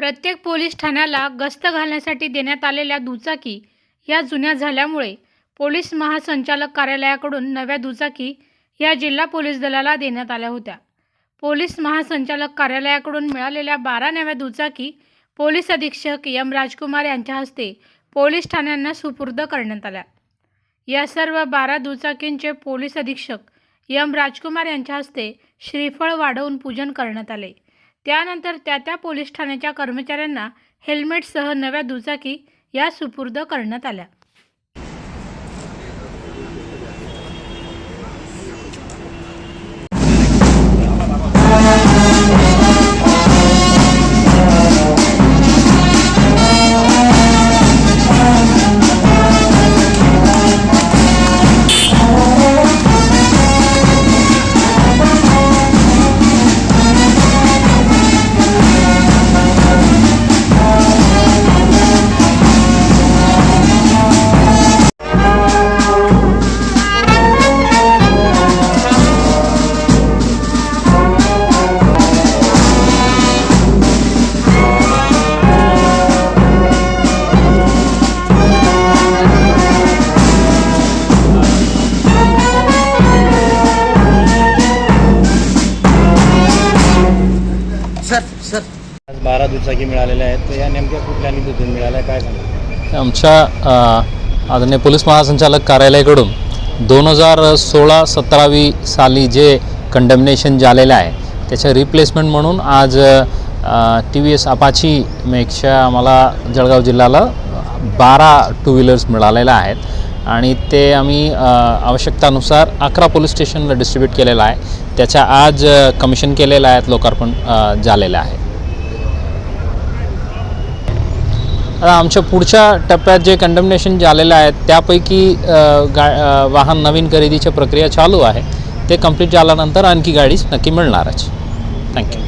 प्रत्येक पोलीस ठाण्याला गस्त घालण्यासाठी देण्यात आलेल्या दुचाकी या जुन्या झाल्यामुळे पोलीस महासंचालक कार्यालयाकडून नव्या दुचाकी या जिल्हा पोलीस दलाला देण्यात आल्या होत्या. पोलीस महासंचालक कार्यालयाकडून मिळालेल्या बारा नव्या दुचाकी पोलीस अधीक्षक एम राजकुमार यांच्या हस्ते पोलीस ठाण्यांना सुपूर्द करण्यात आल्या. या सर्व बारा दुचाकींचे पोलीस अधीक्षक एम राजकुमार यांच्या हस्ते श्रीफळ वाढवून पूजन करण्यात आले. त्यानंतर त्या त्या पोलीस ठाण्याच्या कर्मचाऱ्यांना हेल्मेटसह नव्या दुचाकी या सुपूर्द करण्यात आल्या. Sir sir. आज बारा दुचाकी मिळालेल्या आहेत. तर या नेमक्या कुठल्या निधीतून मिळाल्या काय सांगा? आमच्या आदरणीय पोलीस महासंचालक कार्यालयाकडून दोन हजार सोळा सतरावी साली जे कंडमनेशन झालेलं आहे त्याच्या रिप्लेसमेंट म्हणून आज टी व्ही एस अपाची मेक्षा आम्हाला जळगाव जिल्ह्याला बारा टू व्हीलर्स मिळालेल्या आहेत. आणि ते आम्ही आवश्यकतानुसार अकरा पोलीस स्टेशनला डिस्ट्रीब्यूट केलेलं आहे. त्याच्या आज कमिशन केलेलं आहेत लोकार्पण झालेलं आहे. आता आमच्या पुढच्या टप्प्यात जे कंडमनेशन झालेलं आहे त्यापैकी गा वाहन नवीन खरेदीची प्रक्रिया चालू आहे. ते कंप्लीट झाल्यानंतर आणखी गाडी नक्की मिळणारच. थँक्यू